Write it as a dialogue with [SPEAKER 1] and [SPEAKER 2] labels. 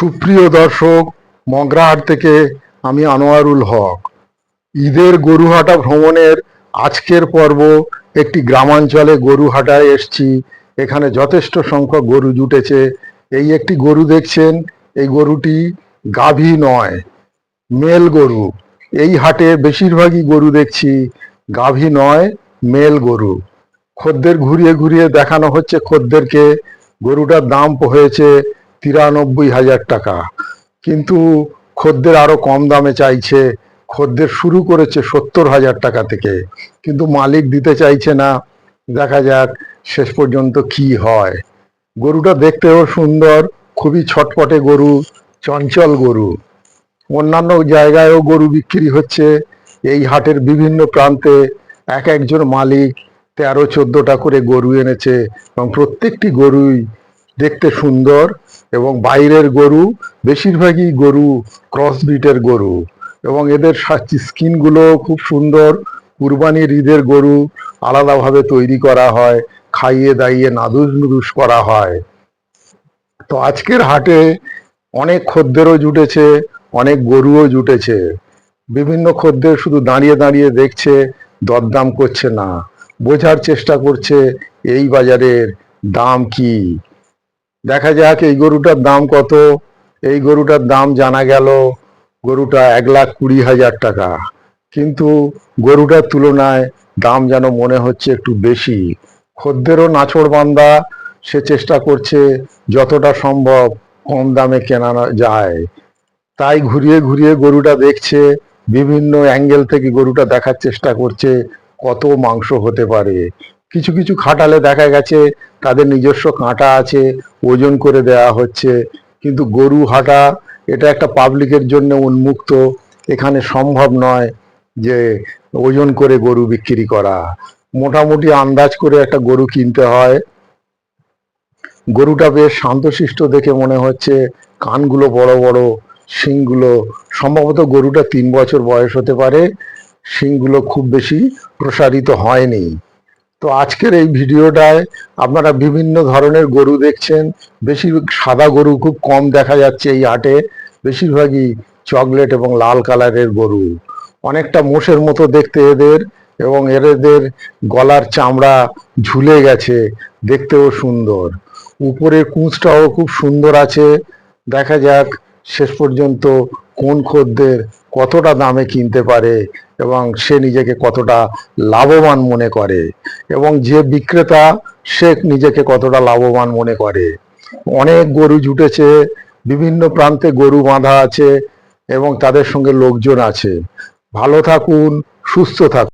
[SPEAKER 1] সুপ্রিয় দর্শক, মগরাহাট থেকে আমি আনোয়ারুল হক। ঈদের গরুহাটা ভ্রমণের আজকের পর্ব, একটি গ্রামাঞ্চলে গরুহাটায় এসছি। এখানে যথেষ্ট সংখ্যক গরু জুটেছে। এই একটি গরু দেখছেন, এই গরুটি গাভী নয়, মেল গরু। এই হাটে বেশিরভাগই গরু দেখছি, গাভী নয়, মেল গরু। খদ্দের ঘুরিয়ে ঘুরিয়ে দেখানো হচ্ছে খদ্দেরকে। গরুটার দাম হয়েছে তিরানব্বই হাজার টাকা। কিন্তু খদ্দের আরও কম দামে চাইছে, খদ্দের শুরু করেছে সত্তর হাজার টাকা থেকে। কিন্তু মালিক দিতে চাইছে না, দেখা যাক শেষ পর্যন্ত কি হয়। গরুটা দেখতেও সুন্দর, খুবই ছটপটে গরু, চঞ্চল গরু। অন্যান্য জায়গায়ও গরু বিক্রি হচ্ছে। এই হাটের বিভিন্ন প্রান্তে এক একজন মালিক তেরো, চোদ্দটা করে গরু এনেছে এবং প্রত্যেকটি গরুই দেখতে সুন্দর এবং বাইরের গরু, বেশিরভাগই গরু ক্রস ব্রিটের গরু এবং এদের স্কিনগুলো খুব সুন্দর। কুরবানির ঈদের গরু আলাদাভাবে তৈরি করা হয়, খাইয়ে দাইয়ে নাদুস নুদুস করা হয়। তো আজকের হাটে অনেক খদ্দেরও জুটেছে, অনেক গরুও জুটেছে। বিভিন্ন খদ্দের শুধু দাঁড়িয়ে দাঁড়িয়ে দেখছে, দরদাম করছে না। বোঝার চেষ্টা করছে, এই বাজারের দাম কি? দেখা যাক এই গরুটার দাম কত। এই গরুটার দাম জানা গেল গরুটা এক লাখ কুড়ি হাজার টাকা। কিন্তু গরুটার তুলনায় দাম যেন মনে হচ্ছে একটু বেশি। খদ্দেরও নাছড় বান্দা, সে চেষ্টা করছে যতটা সম্ভব কম দামে কেনা যায়। তাই ঘুরিয়ে ঘুরিয়ে গরুটা দেখছে, বিভিন্ন অ্যাঙ্গেল থেকে গরুটা দেখার চেষ্টা করছে কত মাংস হতে পারে। কিছু কিছু খাটালে দেখা গেছে তাদের নিজস্ব কাঁটা আছে, ওজন করে দেওয়া হচ্ছে। কিন্তু গরু হাটা, এটা একটা পাবলিকের জন্য উন্মুক্ত। এখানে সম্ভব নয় যে ওজন করে গরু বিক্রি করা। মোটামুটি আন্দাজ করে একটা গরু কিনতে হয়। গরুটা বেশ শান্তশিষ্ট দেখে মনে হচ্ছে। কানগুলো বড় বড়, শিংগুলো। সম্ভবত গরুটা তিন বছর বয়স হতে পারে। শিংগুলো খুব বেশি প্রসারিত হয়নি। তো আজকের এই ভিডিওটায় আপনারা বিভিন্ন ধরনের গরু দেখছেন। বেশি সাদা গরু খুব কম দেখা যাচ্ছে এই হাটে। বেশিরভাগই চকলেট এবং লাল কালারের গরু। অনেকটা মোষের মতো দেখতে এদের এবং এদের গলার চামড়া ঝুলে গেছে। দেখতেও সুন্দর। উপরের কুঁচটাও খুব সুন্দর আছে। দেখা যাক শেষ পর্যন্ত কোন খদ্দের কতটা দামে কিনতে পারে এবং সে নিজেকে কতটা লাভবান মনে করে এবং যে বিক্রেতা, সে নিজেকে কতটা লাভবান মনে করে। অনেক গরু জুটেছে, বিভিন্ন প্রান্তে গরু বাঁধা আছে এবং তাদের সঙ্গে লোকজন আছে। ভালো থাকুন, সুস্থ থাকুন।